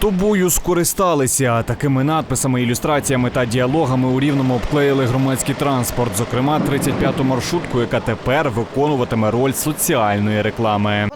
Тобою скористалися такими надписами, ілюстраціями та діалогами у рівному обклеїли громадський транспорт. Зокрема, 35-ту маршрутку, яка тепер виконуватиме роль соціальної реклами.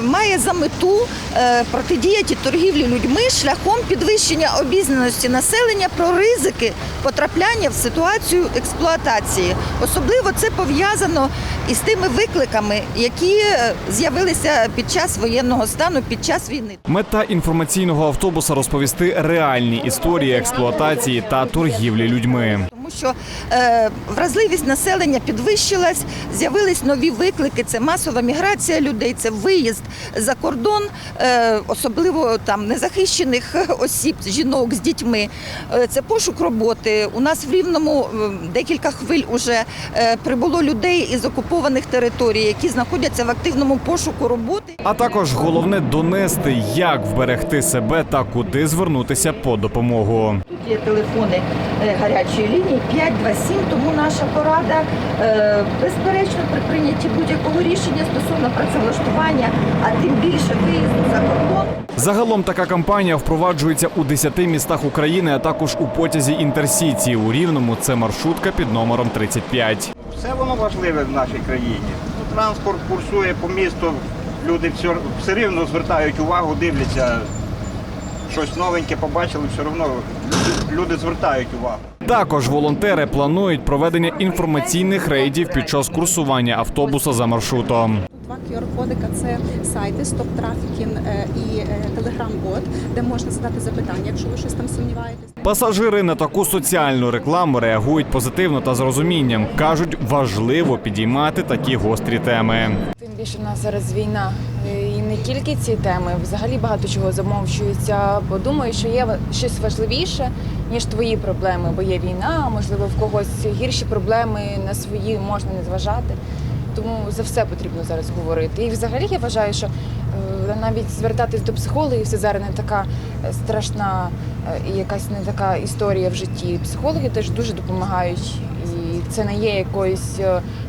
Має за мету е, протидіяти торгівлі людьми шляхом підвищення обізнаності населення про ризики потрапляння в ситуацію експлуатації. Особливо це пов'язано із тими викликами, які е, з'явилися під час воєнного стану, під час війни. Мета інформаційного автобуса розповісти реальні історії експлуатації та торгівлі людьми. Тому що е, вразливість населення підвищилась, з'явились нові виклики. Це масова міграція людей, це виїзд за кордон, е, особливо там незахищених осіб, жінок з дітьми. Е, це пошук роботи. У нас в Рівному е, декілька хвиль уже е, прибуло людей із окупованих територій, які знаходяться в активному пошуку роботи. А також головне донести, як вберегти себе та куди звернутися по допомогу. Є телефони е, гарячої лінії 527, тому наша порада е, безперечно при прийнятті будь-якого рішення стосовно працевлаштування, а тим більше виїзду за кордон. Загалом така кампанія впроваджується у 10 містах України, а також у потязі інтерсіті. У рівному це маршрутка під номером 35. Все воно важливе в нашій країні. Транспорт курсує по місту, люди все, все рівно звертають увагу, дивляться. Щось новеньке побачили, все одно люди, звертають увагу. Також волонтери планують проведення інформаційних рейдів під час курсування автобуса за маршрутом. Два QR-кодика це сайти Стоп Трафікін і Телеграм-бот, де можна задати запитання, якщо ви щось там сумніваєтесь. Пасажири на таку соціальну рекламу реагують позитивно та з розумінням. кажуть, важливо підіймати такі гострі теми. Тим більше в нас зараз війна. Не тільки ці теми, взагалі багато чого замовчується, бо думаю, що є щось важливіше, ніж твої проблеми, бо є війна, можливо, в когось гірші проблеми, на свої можна не зважати. Тому за все потрібно зараз говорити. І взагалі я вважаю, що е, навіть звертатись до психологів це зараз не така е, страшна е, і якась не така історія в житті. Психологи теж дуже допомагають, і це не є якоюсь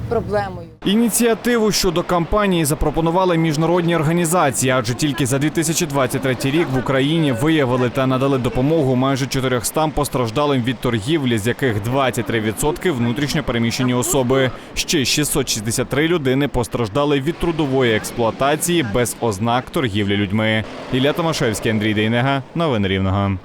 проблемою. Ініціативу щодо кампанії запропонували міжнародні організації, адже тільки за 2023 рік в Україні виявили та надали допомогу майже 400 постраждалим від торгівлі, з яких 23% внутрішньо переміщені особи. Ще 663 людини постраждали від трудової експлуатації без ознак торгівлі людьми. Ілля Томашевський, Андрій Дейнега. Новини Рівного.